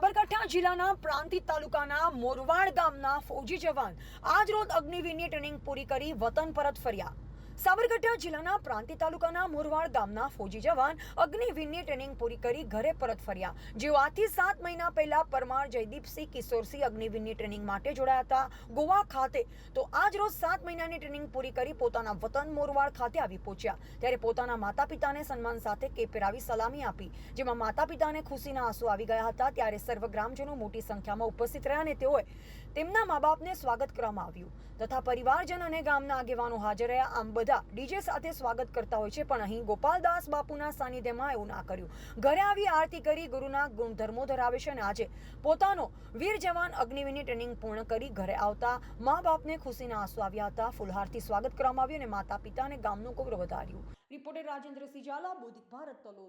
સાબરકાંઠા જિલ્લાના પ્રાંતિજ તાલુકાના મોરવાડ ગામના ફૌજી જવાન આજરોજ અગ્નિવીરની ટ્રેનિંગ પૂરી કરી વતન પરત ફર્યા. સાબરકાંઠા જિલ્લાના પ્રાંતિ તાલુકાના મોરવાડ ગામના ફોજી જવાન અગ્નિવીરની ટ્રેનિંગ પૂરી કરી ઘરે પરત ફર્યા. જેઓ આજથી સાત મહિના પહેલા પરમાર જયદીપસિંહ કિશોરસિંહ અગ્નિવીરની ટ્રેનિંગ માટે જોડાયા હતા, ગોવા ખાતે. તો આજ રોજ સાત મહિનાની ટ્રેનિંગ પૂરી કરી પોતાના વતન મોરવાડ ખાતે આવી પહોંચ્યા. ત્યારે પોતાના માતા પિતાને સન્માન સાથે કે પહેરાવી સલામી આપી, જેમાં માતા પિતાને ખુશીના આંસુ આવી ગયા હતા. ત્યારે સર્વ ગ્રામજનો મોટી સંખ્યામાં ઉપસ્થિત રહ્યા અને તેઓએ તેમના મા બાપને સ્વાગત કરવામાં આવ્યું. તથા પરિવારજન અને ગામના આગેવાનો હાજર રહ્યા. આમ બધા ડીજે સાથે સ્વાગત કરતા હોય છે, પણ અહીં ગોપાલદાસ બાપુના સાનિધ્યમાં એવું ના કર્યું. ઘરે આવી આરતી કરી ગુરુના ગુણધર્મો ધરાવે છે અને આજે પોતાનો વીર જવાન અગ્નિવીરની ટ્રેનિંગ પૂર્ણ કરી ઘરે આવતા મા બાપને ખુશીના આંસુ આવ્યા હતા. ફુલહારથી સ્વાગત કરવામાં આવ્યું અને માતા પિતા અને ગામનું ગૌરવ વધાર્યું. રિપોર્ટર રાજેન્દ્રસિંહ ઝાલા બોધિક ભારત તલોદ.